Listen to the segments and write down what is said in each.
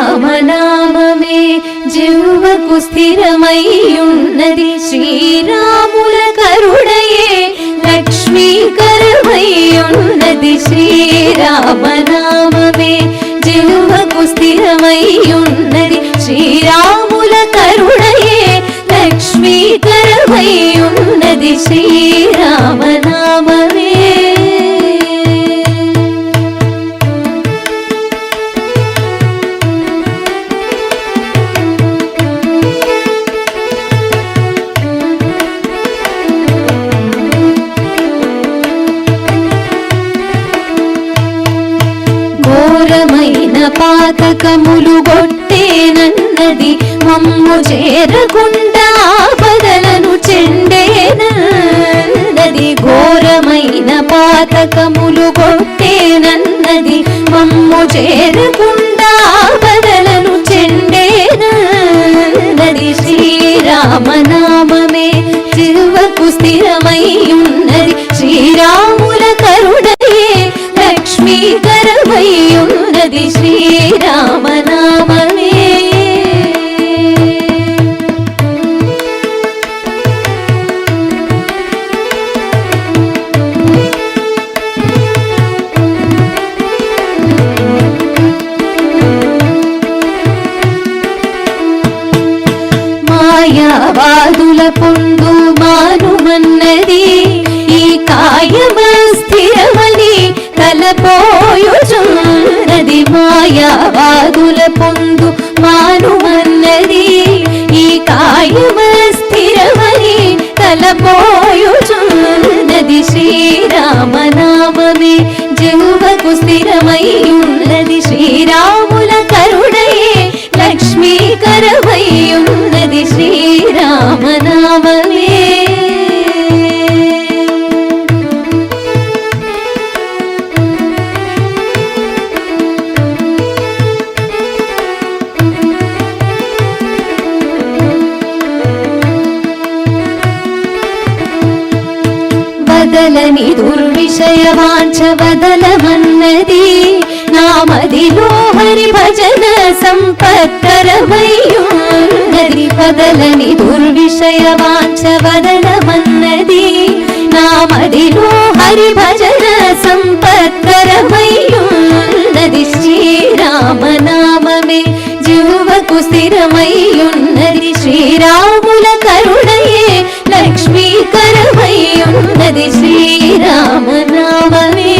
శ్రీరామనామమే జివ్వకు స్థిరమయ్యున్నది శ్రీరాముల కరుణయే లక్ష్మీకరమయ్యున్నది శ్రీరామనామమే జివ్వకు స్థిరమయ్యున్నది శ్రీరాముల కరుణయే లక్ష్మీకరమయ్యున్నది శ్రీరామ ఉన్నది మమ్ము చేరకుండా ఆపదలను చెండేనన్నది. ఘోరమైన పాతకములు కొట్టేనన్నది. మమ్ము చేరకుండా ఆపదలను చెండేనన్నది. శ్రీరామనామే శివకు స్థిరమై ఉన్నది. శ్రీరాముల కరుణయే లక్ష్మీకరమై ఉన్నది. శ్రీరామనామమే আপন వదలని దుర్విషయ వాంఛ వదలమన్నది. నామదిలో హరి భజన సంపత్తరమయ్యున్నది వదలని దుర్విషయ వాంఛ వదలమన్నది. నామదిలో హరి భజన సంపత్కరమయ్యున్నది శ్రీరామనామమే జీవకు స్థిరమయ్యున్నది. శ్రీరాముల కరుణయే లక్ష్మీకరమయ్యున్నది శ్రీరామనామమే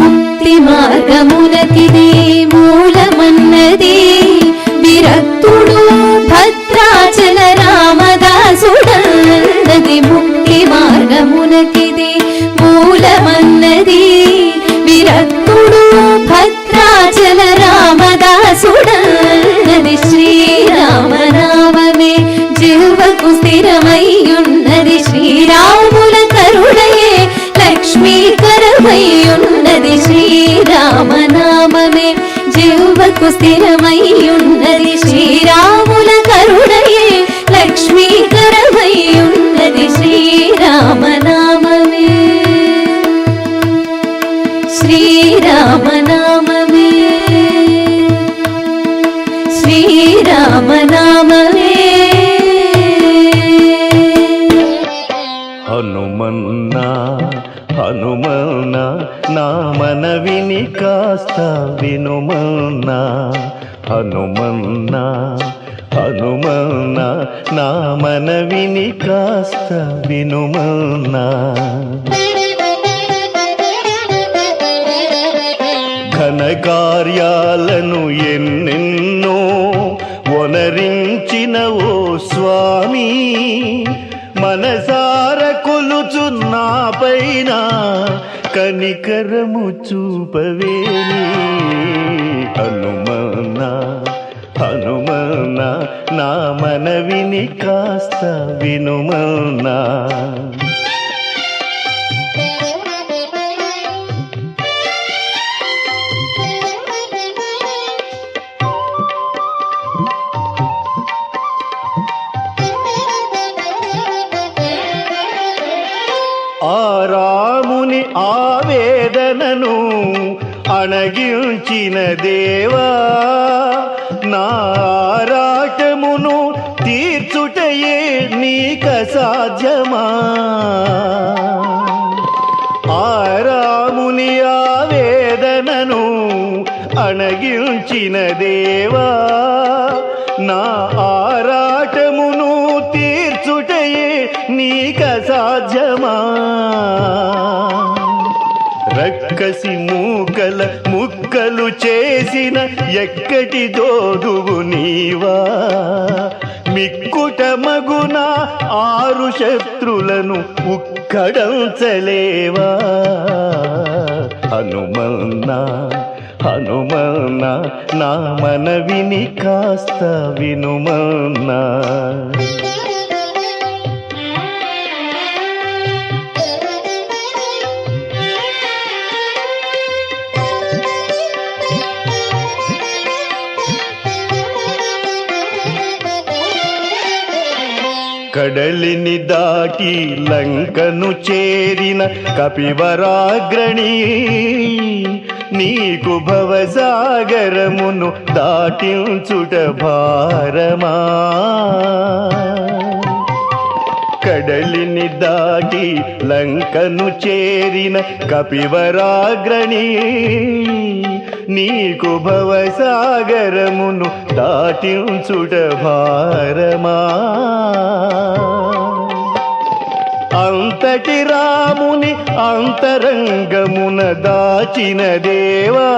ముక్తి మార్గమునకిది మూలమన్నది. విరక్తుడు స్థిరమై ఉన్నది శ్రీరాముల కరుణయే లక్ష్మీకరమై ఉన్నది శ్రీరామనామమే. శ్రీరామనామమే. శ్రీరామనామమే. నా మనవిని కాస్త వినుమన్నా హనుమన్నా హనుమన్నా నా మనవిని కాస్త వినుమన్నా. ఘన కార్యాలను ఎన్నెన్నో వనరించిన ఓ స్వామి మనసార కొలుచున్నా పైన కనికరము చూపవేని. హనుమనా హనుమనా నా మనవిని కాస్త వినుమన్నా. రాముని ఆవేదనను అణగించిన దేవా నారాటమును తీర్చుటయే నీక సాధ్యమా? రాముని ఆవేదనను అణగించిన దేవా నా ఆ నీక సాధ్యమా? రక్కసి మూకల ముక్కలు చేసిన ఎక్కటి దోదువు నీవా? మిక్కుట మగున ఆరు శత్రులను ఉక్కడంచలేవా? హనుమన్నా హనుమన్నా నా మనవిని కాస్త వినుమన్నా. కడలిని దాటి లంకను చేరిన కపివరాగ్రణి నీకు భవసాగరమును దాటించుట భారమా? కడలిని దాటి లంకను చేరిన కపివరాగ్రణి నీకు భవసాగరమును దాటించుట భారమా. అంతటి రాముని అంతరంగమున దాచిన దేవా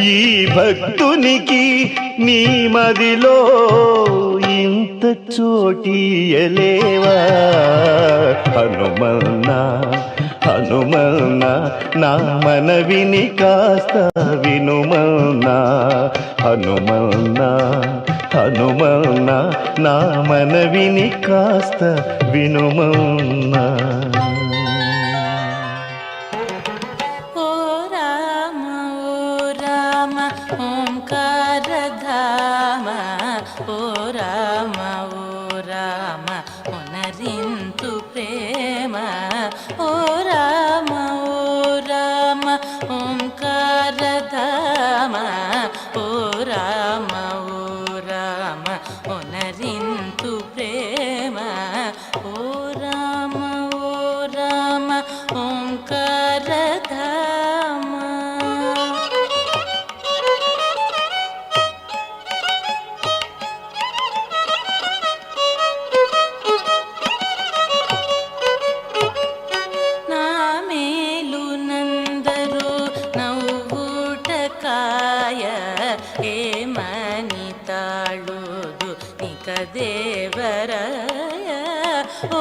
ఈ భక్తునికి నీ మదిలో ఇంత చోటీయలేవా హనుమన్నా హనుమన్నా నా మనవిని కాస్త వినుమన్నా. హనుమన్నా హనుమన్నా నా మనవిని కాస్త వినుమన్నా. ఓ రామా దేవరాయ ఓ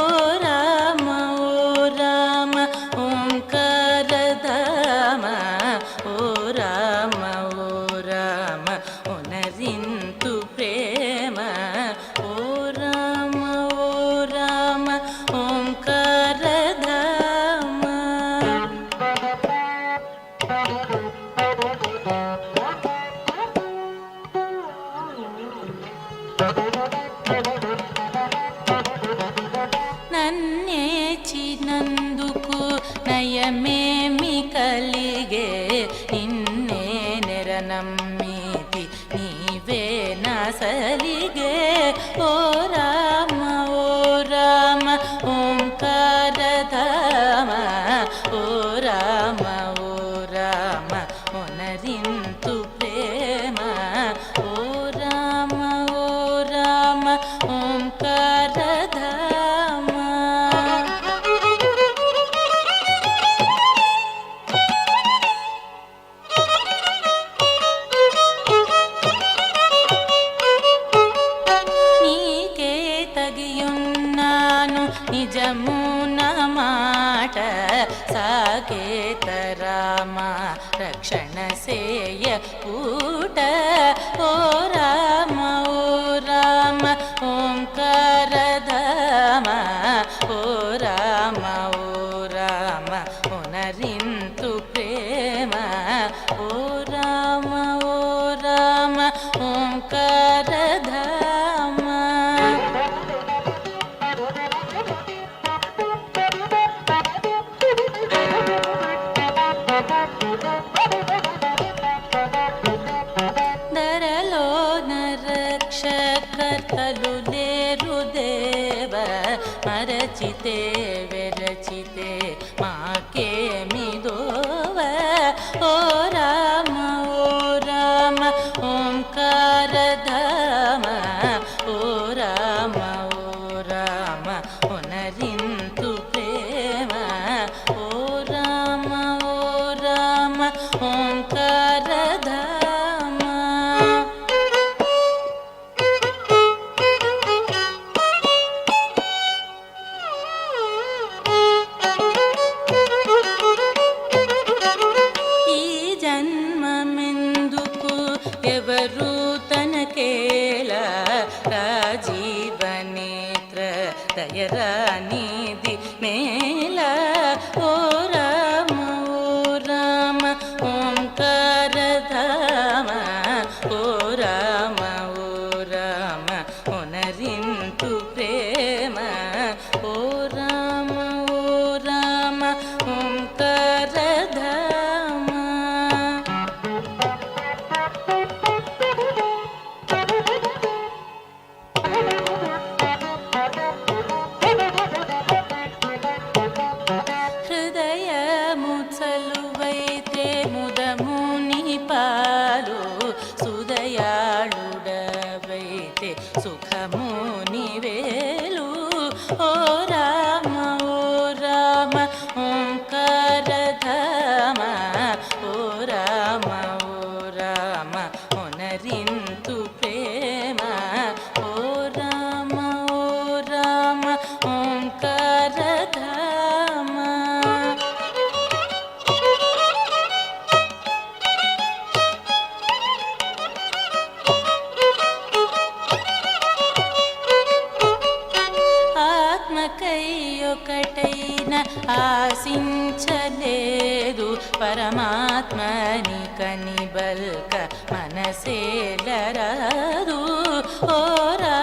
పూట. ఓ రామ ఓ రామ ఓంకార ధామ. ఓ రామ ఓ రామ ఉనరింతు ప్రేమ. ఓ ఎవరు లేరు దేవ మరచితే వెరచితే మాకేమి దోవ? ఓ రామ ఓ రామ ఓంకార ధామ ఓ రామ ఓ రామ ఉనరింతు ప్రేమ. ఓ రామ ఓ రామ ఓంకార நிதி மேல ஓ ఓంకార ధామ ఓ రామ ఓ రామ ఒనరింతు ప్రేమ. ఓ రామ ఓ రామ ఓంకార ఆత్మకై ఒకటై ఆశించలేదు పరమాత్మని కనిబల్క మనసేలరాదు ఓరా